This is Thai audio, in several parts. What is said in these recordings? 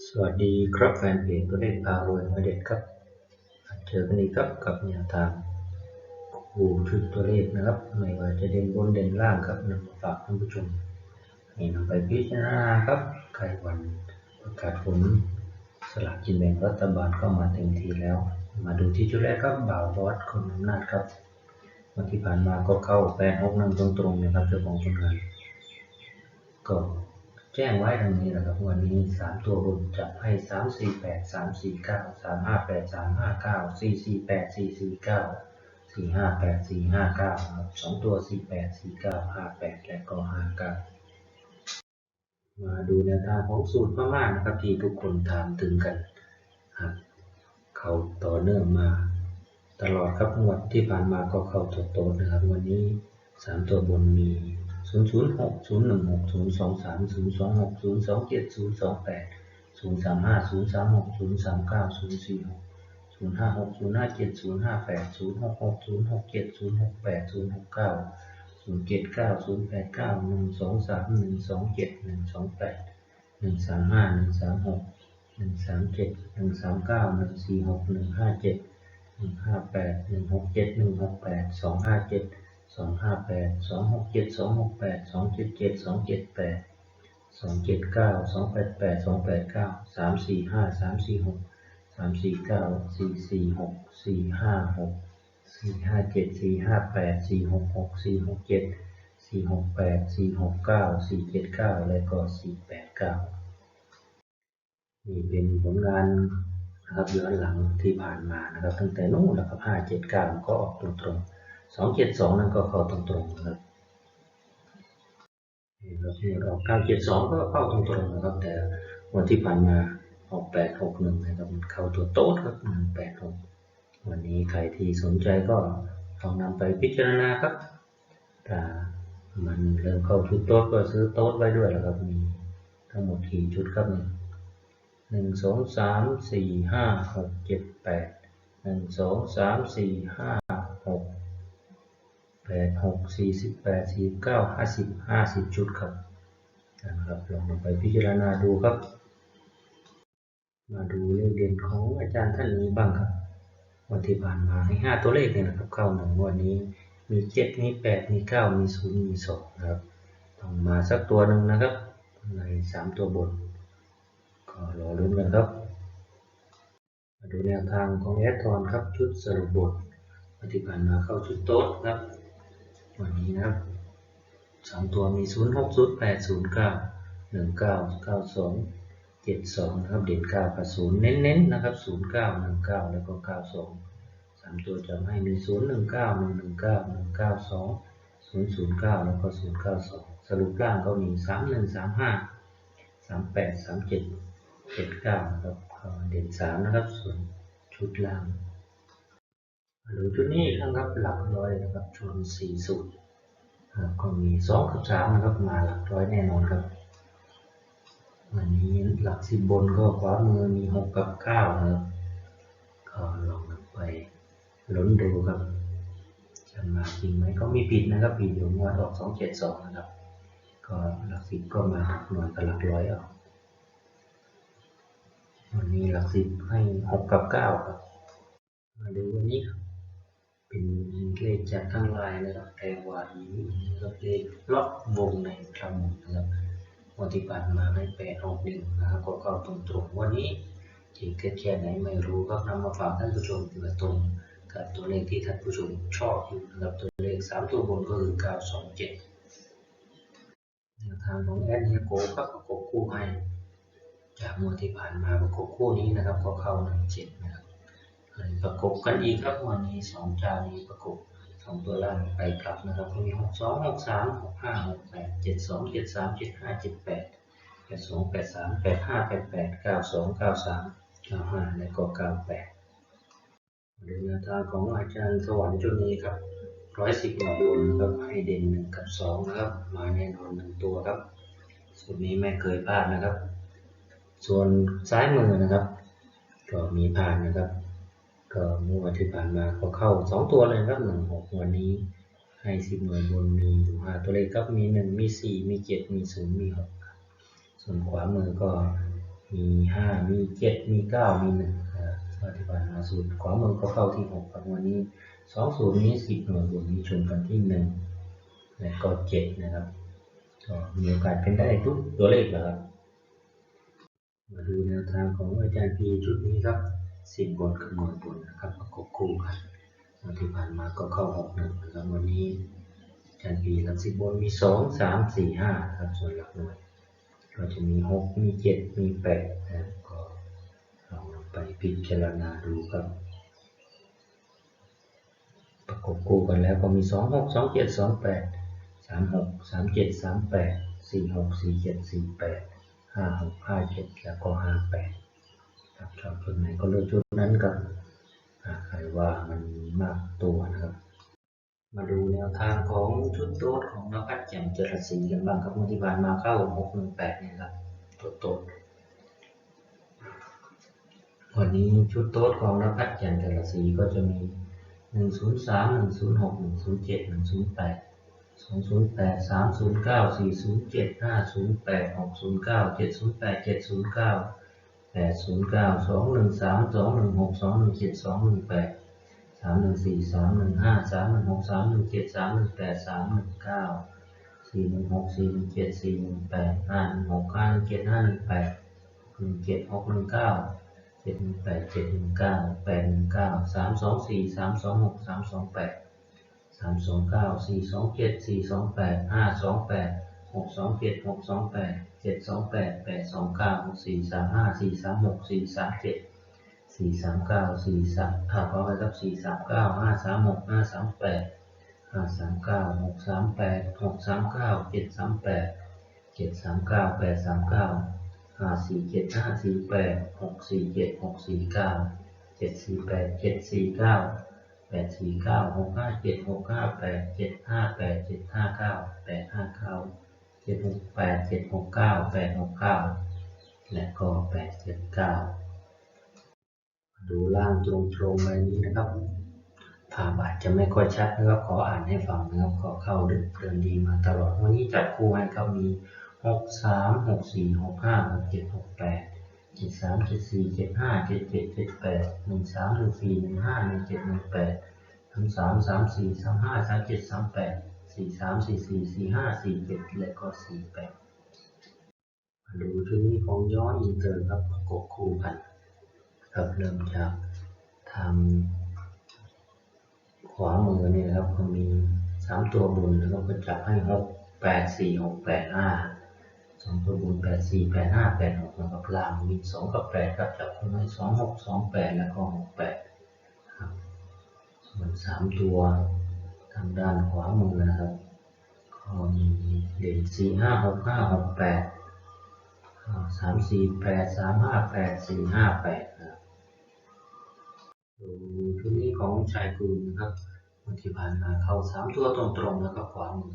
สวัสดีครับแฟนเพจตัวเลขพารวยมาเด็ดครับ เจอกันอีกครับกับแนวทางคู่ชุดตัวเลขนะครับ ไม่ว่าจะเด่นบนเด่นล่างครับนำมาฝากท่านผู้ชมให้นำไปพิจารณาครับใครวันประกาศผลสลากกินแบ่งรัฐบาลก็มาเต็มทีแล้ว มาดูที่ชุดแรกครับบ่าวบอสคนอำนาจครับวันที่ผ่านมาก็เข้าแปดหกนั่งตรงๆนะครับเจ้าของผลงานก็ แจ้งไว้ดังนี้นะครับวันนี้สามตัวบนจับให้สามสี่แปดสามสี่เก้าสามห้าแปดสามห้าเก้าสี่สี่แปดสี่สี่เก้าสี่ห้าแปดสี่ห้าเก้าครับสองตัวสี่แปดสี่เก้าห้าแปดและก็ห้าเก้ามาดูแนวทางของสูตรพม่านะครับที่ทุกคนถามถึงกันครับเขาต่อเนื่องมา ตลอดครับงวดที่ผ่านมาก็เข้าตัวโตนะครับ วันนี้สามตัวบนมี ศูนย์ศูนย์หกศูนย์หนึ่งหกศูนย์สองสามศูนย์สองหกศูนย์สองเจ็ดศูนย์สองแปดศูนย์สามห้าศูนย์สามหกศูนย์สามเก้าศูนย์สี่หกศูนย์ห้าหกศูนย์ห้าเจ็ดศูนย์ห้าแปดศูนย์หกหกศูนย์หกเจ็ดศูนย์หกแปดศูนย์หกเก้าศูนย์เจ็ดเก้าศูนย์แปดเก้าหนึ่งสองสามหนึ่งสองเจ็ดหนึ่งสองแปดหนึ่งสามห้าหนึ่งสามหกหนึ่งสามเจ็ดหนึ่งสามเก้าหนึ่งสี่หกหนึ่งห้าเจ็ดหนึ่งห้าแปดหนึ่งหกเจ็ดหนึ่งหกแปดสองห้าเจ็ด สองห้าแปดสองหกเจ็ดสองหกแปดสองเจ็ดเจ็ดสองเจ็ดแปดสองเจ็ดเก้าสองแปดแปดสองแปดเก้าสามสี่ห้าสามสี่หกสามสี่เก้าสี่สี่หกสี่ห้าหกสี่ห้าเจ็ดสี่ห้าแปดสี่หกหกสี่หกเจ็ดสี่หกแปดสี่หกเก้าสี่เจ็ดเก้าและก็สี่แปดเก้านี่เป็นผลงานนะครับย้อนหลังที่ผ่านมานะครับ ตั้งแต่นู้นแล้วครับห้าเจ็ดเก้าก็ออกตรงๆ สองเจ็ดสองนั่นก็เข้าตรงๆนะครับนี่ครับออกเก้าเจ็ดสองก็เข้าตรงๆนะครับ แต่วันที่ผ่านมาออกแปดหกหนึ่งนะครับมันเข้าตัวโต๊ดครับหนึ่งแปดหกวันนี้ใครที่สนใจก็ลองนำไปพิจารณาครับถ้ามันเริ่มเข้าชุดโต๊ดก็ซื้อโต๊ดไว้ด้วยแล้วครับมีทั้งหมดกี่ชุดครับหนึ่งสองสามสี่ห้าหกเจ็ดแปดหนึ่งสองสามสี่ห้าหก ดหกสี่สิบแปดสี่เก้าห้าสิบห้าสิบชุดครับนะครับลองไปพิจารณาดูครับ มาดูเลขเด่นของอาจารย์ท่านนี้บ้างครับวันที่ผ่านมาให้ห้าตัวเลขเนี่ยนะครับเข้าหนึ่งวันนี้มีเจ็ดมีแปดมีเก้ามีศูนย์มีสองนะครับต้องมาสักตัวหนึ่งนะครับ ในสามตัวบนก็รอรุ้นกันครับมาดูแนวทางของแอดทอนครับชุดสรุปบทวันที่ผ่านมาเข้าชุดโต๊ดครับ วันนี้นะสองตัวมี 0 6 0 8 0 9 1 9 9 2 7 2นะครับเด่น9กับ0เน้นๆนะครับ 0 9 1 9 แล้วก็ 9 2 3 ตัวจะให้มี 0 1 9 1 1 9 1 9 2 0 0 9 แล้วก็ 0 9 2 สรุปร่างก็มี 3 1 3 5 3 8 3 7 7 9นะครับเด่น3นะครับส่วนชุดล่าง หรือชุดนี้นะครับหลักร้อยนะครับชนสี่สูตรก็มีสองกับสามนะครับมาหลักร้อยแน่นอนครับวันนี้หลักสิบบนก็ขวามือมีหกกับเก้านะครับก็ลองไปลุ้นดูครับจะมาจริงไหมก็มีผิดนะครับผิดอยู่งวดออกสองเจ็ดสองนะครับ ก็หลักสิบก็มาหน่วยกับหลักร้อยเอาวันนี้หลักสิบให้หกกับเก้าครับ มาดูวันนี้ครับ เป็นเลขจากข้างลายนะครับแต่ว่านี้นะครับเลขล็อกวงในคำนะครับวันที่ผ่านมาให้แปดหกหนึ่งนะครับก็เข้าตรงๆวันนี้จริงแค่ไหนไม่รู้ครับนำมาฝากท่านผู้ชมเผื่ตรงกับตัวเลขที่ท่านผู้ชมชอบอยู่นะครับตัวเลขสามตัวบนก็คือเก้าสองเจ็ดทางของแอดเฮียโกครับประกบคู่ให้จากงวดที่ผ่านมาประกบคู่นี้นะครับก็เข้าหนึ่งเจ็ดนะครับ ประกบกันอีกครับวันนี้สองเจ้านี้ประกบสองตัวล่างไปกลับนะครับก็มีหกสองหกสามหกห้าหกแปดเจ็ดสองเจ็ดสามเจ็ดห้าเจ็ดแปดแปดสองแปดสามแปดห้าแปดแปดเก้าสองเก้าสามเก้าห้าและก็เก้าแปดดูแนวทางของอาจารย์สวรรค์ชุดนี้ครับร้อยสิบหน่วยบนนะครับให้เด่นหนึ่งกับสองนะครับ มาแน่นอนหนึ่งตัวครับสูตรนี้ไม่เคยพลาดนะครับ ส่วนซ้ายมือนะครับ ก็มีผ่านนะครับ ก็เมื่อวันที่ผ่านมาก็เข้าสองตัวเลยครับหนึ่งหกวันนี้ให้สิบหน่วยบนมีอยู่ห้าตัวเลขครับมีหนึ่งมีสี่มีเจ็ดมีศูนย์มีหกส่วนขวามือก็มีห้ามีเจ็ดมีเก้ามีหนึ่งครับอธิบายมาสูตรขวามือก็เข้าที่หกครับวันนี้สองสูตรนี้สิบหน่วยบวกนี้ชนกันที่หนึ่งและก็เจ็ดนะครับก็มีโอกาสเป็นได้ทุกตัวเลขนะครับมาดูแนวทางของอาจารย์พีชุดนี้ครับ สิบบนกับหน่วยบนนะครับประกบคู่กันที่ผ่านมาก็เข้าหกหนึ่งนะครับวันนี้อาจารย์พีหลักสิบบนมีสองสามสี่ห้าครับส่วนหลักหน่วย ก็จะมีหกมีเจ็ดมีแปดนะครับก็ลองนำไปพิจารณาดูครับประกบคู่กันแล้วก็มีสองหกสองเจ็ดสองแปดสามหกสามเจ็ดสามแปดสี่หกสี่เจ็ดสี่แปดห้าหกห้าเจ็ดแล้วก็ห้าแปด ครับชอบชุดไหนก็เลือกชุดนั้นครับอ่าใครว่ามันมากตัวนะครับ มาดูแนวทางของชุดโต๊ดของนภัสแจ่มเจริญศรีกันบ้างครับเมื่อที่ผ่านมาเข้าหกหนึ่งแปดนี่ครับตัวโต๊ดวันนี้ชุดโต๊ดของนภัสแจ่มเจริญศรีก็จะมีหนึ่งศูนย์สามหนึ่งศูนย์หกหนึ่งศูนย์เจ็ดหนึ่งศูนย์แปดสองศูนย์แปดสามศูนย์เก้าสี่ศูนย์เจ็ดห้าศูนย์แปดหกศูนย์เก้าเจ็ดศูนย์แปดเจ็ดศูนย์เก้า แปดศูนย์เก้าสองหนึ่งสามสองหนึ่งหกสองหนึ่งเจ็ดสองหนึ่งแปดสามหนึ่งสี่สามหนึ่งห้าสามหนึ่งหกสามหนึ่งเจ็ดสามหนึ่งแปดสามหนึ่งเก้าสี่หนึ่งหกสี่หนึ่งเจ็ดสี่หนึ่งแปดห้าหนึ่งหกห้าหนึ่งเจ็ดห้าหนึ่งแปดหนึ่งเจ็ดหกหนึ่งเก้าเจ็ดหนึ่งแปดเจ็ดหนึ่งเก้าแปดหนึ่งเก้าสามสองสี่สามสองหกสามสองแปดสามสองเก้าสี่สองเจ็ดสี่สองแปดห้าสองแปดหกสองเจ็ดหกสองแปด เจ็ดสองแปดแปดสองเก้าสี่สามห้าสี่สามหกสี่สามเจ็ดสี่สามเก้าสี่สามอ่าขอไปครับสี่สามเก้าห้าสามหกห้าสามแปดห้าสามเก้าหกสามแปดหกสามเก้าเจ็ดสามแปดเจ็ดสามเก้าแปดสามเก้าห้าสี่เจ็ดห้าสี่แปดหกสี่เจ็ดหกสี่เก้าเจ็ดสี่แปดเจ็ดสี่เก้าแปดสี่เก้าหกห้าเจ็ดหกห้าแปดเจ็ดห้าแปดเจ็ดห้าเก้าแปดห้าเก้า เจ็ดหกแปดเจ็ดหกเก้าแปดหกเก้าและก็แปดเจ็ดเก้าดูล่างตรงๆแบบนี้นะครับภาพอาจจะไม่ค่อยชัดนะครับขออ่านให้ฟังนะครับขอเข้าดินเดินดีมาตลอดวันนี้จัดคู่ให้ครับมีหกสามหกสี่หกห้าหกเจ็ดหกแปดเจ็ดสามเจ็ดสี่เจ็ดห้าเจ็ดเจ็ดเจ็ดแปดหนึ่งสามหนึ่งสี่หนึ่งห้าหนึ่งเจ็ดหนึ่งแปดสามสามสามสี่สามห้าสามเจ็ดสามแปด สี่สามสี่สี่สี่ห้าสี่เจ็ดและก็สี่แปดมาดูชุดนี้ของย้อนอินเตอร์ครับประกบคู่กันครับเริ่มจากทำขวามือเนี่ยครับก็มีสามตัวบนแล้วก็จับให้หกแปดสี่หกแปดห้าสองตัวบนแปดสี่แปดห้าแปดหกแล้วก็ล่างมีสองกับแปดครับจับคู่ให้สองหกสองแปดแล้วก็หกแปดครับส่วนสามตัวางด้านขวามือนะครับก็มีเด่นสี่ห้าหกห้าหกแปดสามสี่แปดสามห้าแปดสี่ห้าแปดนะครับดูชุดนี้ของชายกุลนะครับวันที่ผ่านมาเข้าสามตัวตรงๆแล้วก็ขวามือ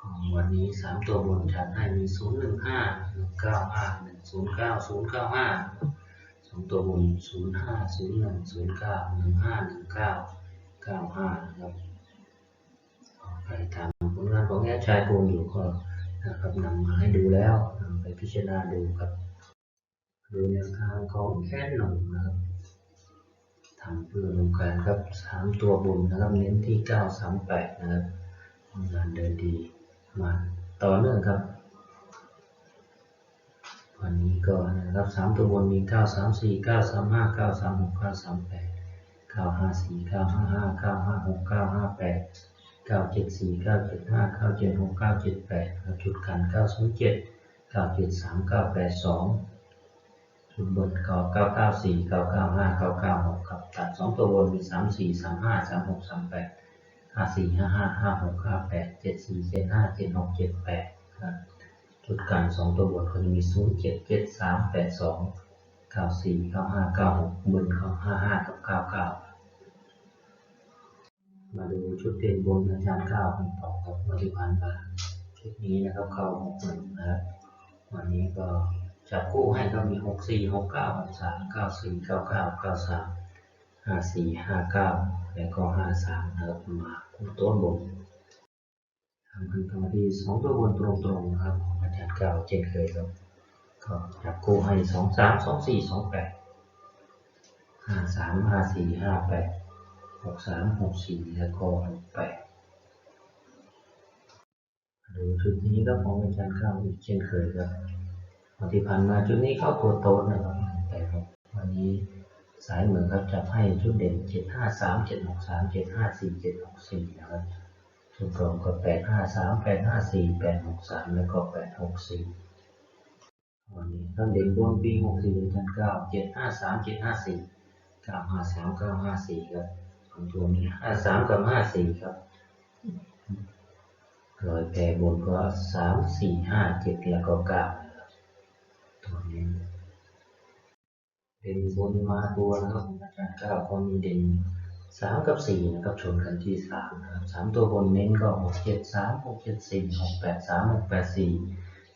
ของวันนี้สามตัวบนชัดให้มีศูนย์หนึ่งห้าหนึ่งเก้าห้าหนึ่งศูนย์เก้าศูนย์เก้าห้าสองตัวบนศูนย์ห้าศูนย์หนึ่งศูนย์เก้าหนึ่งห้าหนึ่งเก้าเก้าห้านะครับ ตามผลงานของแง่ชายโกุลอยู่ก็นะครับนำมาให้ดูแล้วนำไปพิจารณาดูครับดูแนวทางของแค่หนุ่มนะครับทำเพื่อลงการครับสามตัวบนนะครับเน้นที่เก้าสามแปดนะครับงานเดินดีมาต่อเนื่องครับวันนี้ก็นะครับสามตัวบนมีเก้าสามสี่เก้าสามห้าเก้าสามหกเก้าสามแปดเก้าห้าสี่เก้าห้าห้าเก้าห้าหกเก้าห้าแปด เก้าเจ็ดสี่เก้าเจ็ดห้าเก้าเจ็ดหกเก้าเจ็ดแปดจุดกันเก้าศูนย์เจ็ดเก้าเจ็ดสามเก้าแปดสองจุดบนเก้าเก้าเก้าสี่เก้าเก้าห้าเก้าเก้าหกครับตัดสองตัวบนมีสามสี่สามห้าสามหกสามแปดห้าสี่ห้าห้าห้าหกห้าแปดเจ็ดสี่เจ็ดห้าเจ็ดหกเจ็ดแปดครับจุดกันสองตัวบนก็จะมีศูนย์เจ็ดเจ็ดสามแปดสองเก้าสี่เก้าห้าเก้าหกบนเก้าห้าห้ากับเก้าเก้า มาดูชุดเด่นบนอาจารย์ข้าวของต่อครับวันที่ผ่านมาชุดนี้นะครับเข้าหกหนึ่งนะครับวันนี้ก็จับคู่ให้ก็มีหกสี่หกเก้าหกสามเก้าสี่เก้าเก้าเก้าสามห้าสี่ห้าเก้าแล้วก็ห้าสามนะครับมาคู่ต้นบนทำกันต่อที่สองตัวบนตรงๆนะครับของอาจารย์ข้าวเช่นเคยครับก็จับคู่ให้สองสามสองสี่สองแปดห้าสามห้าสี่ห้าแปด หกสามหกสี่แล้วก็หกแปดดูชุดนี้ก็ของอาจารย์ข้าวอีกเช่นเคยครับวันที่ผ่านมาชุดนี้เข้าตัวโต๊ะนะครับแต่ครับวันนี้สายเหมือนครับจับให้ชุดเด่นเจ็ดห้าสามเจ็ดหกสามเจ็ดห้าสี่เจ็ดหกสี่นะครับชุดรองก็แปดห้าสามแปดห้าสี่แปดหกสามแล้วก็แปดหกสี่วันนี้ท่านเด็กร่วมปีหกสี่จันเก้าเจ็ดห้าสามเจ็ดห้าสี่เก้าห้าสามเก้าห้าสี่ครับ ของตัวนี้ห้าสามกับห้าสี่ครับรอยแปรบนก็สามสี่ห้าเจ็ดแล้วก็เก้าตัวนี้ เป็นบนมาตัวนะครับอาจารย์เก้าก็มีเด่นสามกับสี่นะครับชนกันที่สามนะครับสามตัวบนเน้นก็หกเจ็ดสามหกเจ็ดสี่หกแปดสามหกแปดสี่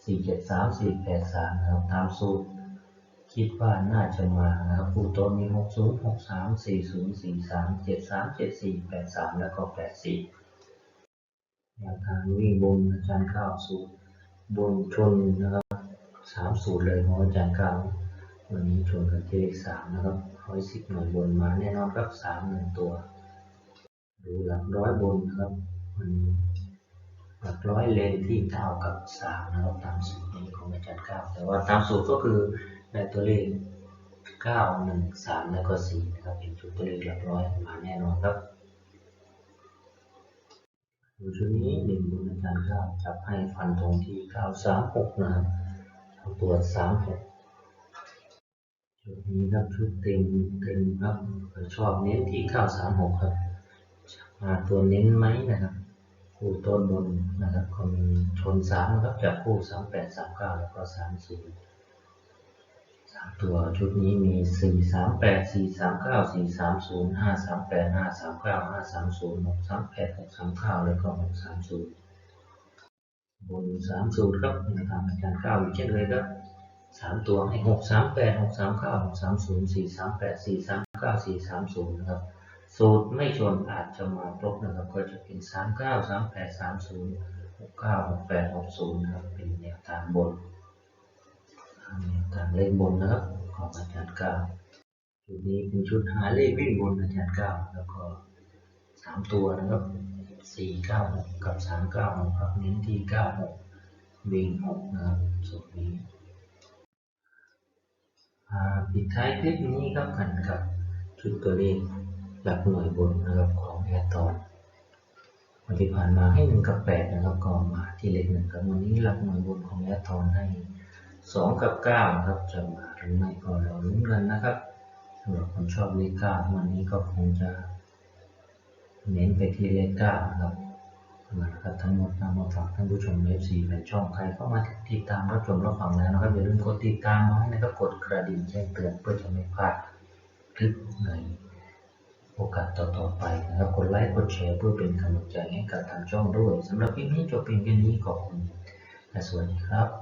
สี่เจ็ดสามสี่แปดสามนะครับตามสูตร คิดว่าน่าจะมานะครับผู้ต้นมีหกศูนย์หกสามสี่ศูนย์สี่สามเจ็ดสามเจ็ดสี่แปดสามแล้วก็แปดสี่แนวทางวิ่งบนอาจารย์ข้าวสูตรบนชนนะครับสามสูตรเลยของอาจารย์ข้าววันนี้ชนกันที่เลขสามนะครับร้อยสิบหน่วยบนมาแน่นอนครับสามหนึ่งตัว ดูหลักร้อยบนนะครับวันนี้หลักร้อยเลนที่เท่ากับสามนะครับตามสูตรนี้ของอาจารย์เก้าวแต่ว่าตามสูตรก็คือ ในตัวเลขเก้าหนึ่งสามแล้วก็สี่นะครับ เป็นชุดตัวเลขหลักร้อยมาแน่นอนครับดูชุดนี้หนึ่งบนอาจารย์เก้าจับให้ฟันธงที่เก้าสามหกนะครับตัวสามหกชุดนี้ครับชุดเต็มเต็มครับชอบเน้นที่เก้าสามหกครับมาตัวเน้นไหมนะครับคู่ต้นบนนะครับก็มีชนสามนะครับจากคู่สามแปดสามเก้าแล้วก็สามสี่ ตัวชุดนี้มี 4 3 8 4 3 9 4 3 0 5 3 8 5 3 9 5 3 0 6 3 8 6 3 9แล้วก็6 3 0 บน 3 0 ครับนะครับอาจารย์9อยู่เช่นเลยครับ 3 ตัวให้ 6 3 8 6 3 9 6 3 0 4 3 8 4 3 9 4 3 0นะครับสูตรไม่ชนอาจจะมาครบนะครับ ก็จะเป็น 3 9 3 8 3 0 6 9 6 8 6 0นะครับเป็นแนวทางบน แนวทางเลขบนนะครับของอาจารย์เก้าชุดนี้เป็นชุดหาเลขวิ่งบนอาจารย์เก้าแล้วก็3ตัวนะครับ4 9 6กับ3 9 6ครับเน้นที่9 6วิ่ง6นะครับสูตรนี้ปิดท้ายคลิปนี้ครับกันกับชุดตัวเลขหลักหน่วยบนนะครับของแอร์ตอนวันที่ผ่านมาให้หนึ่งกับแปดนะครับก็มาที่เลขหนึ่งกับวันนี้หลักหน่วยบนของแอร์ตอนให้ สองกับเก้าครับจะมาหรือไม่ก็เราลุ้นกันนะครับสำหรับคนชอบเลขเก้าวันนี้ก็คงจะ เน้นไปที่เลขเก้านะครับมาครับทั้งหมดนำมาฝากท่านผู้ชมเอฟซีแฟนช่องใครเข้ามาติดตามรับชมรับฟังแล้วนะครับอย่าลืมกดติดตามไว้นะครับกดกระดิ่งแจ้งเตือนเพื่อจะไม่พลาดคลิปในโอกาสต่อๆไปนะครับกดไลค์กดแชร์เพื่อเป็นกำลังใจให้กับทางช่องด้วยสำหรับคลิปนี้จบเพียงแค่นี้ขอบคุณและสวัสดีครับ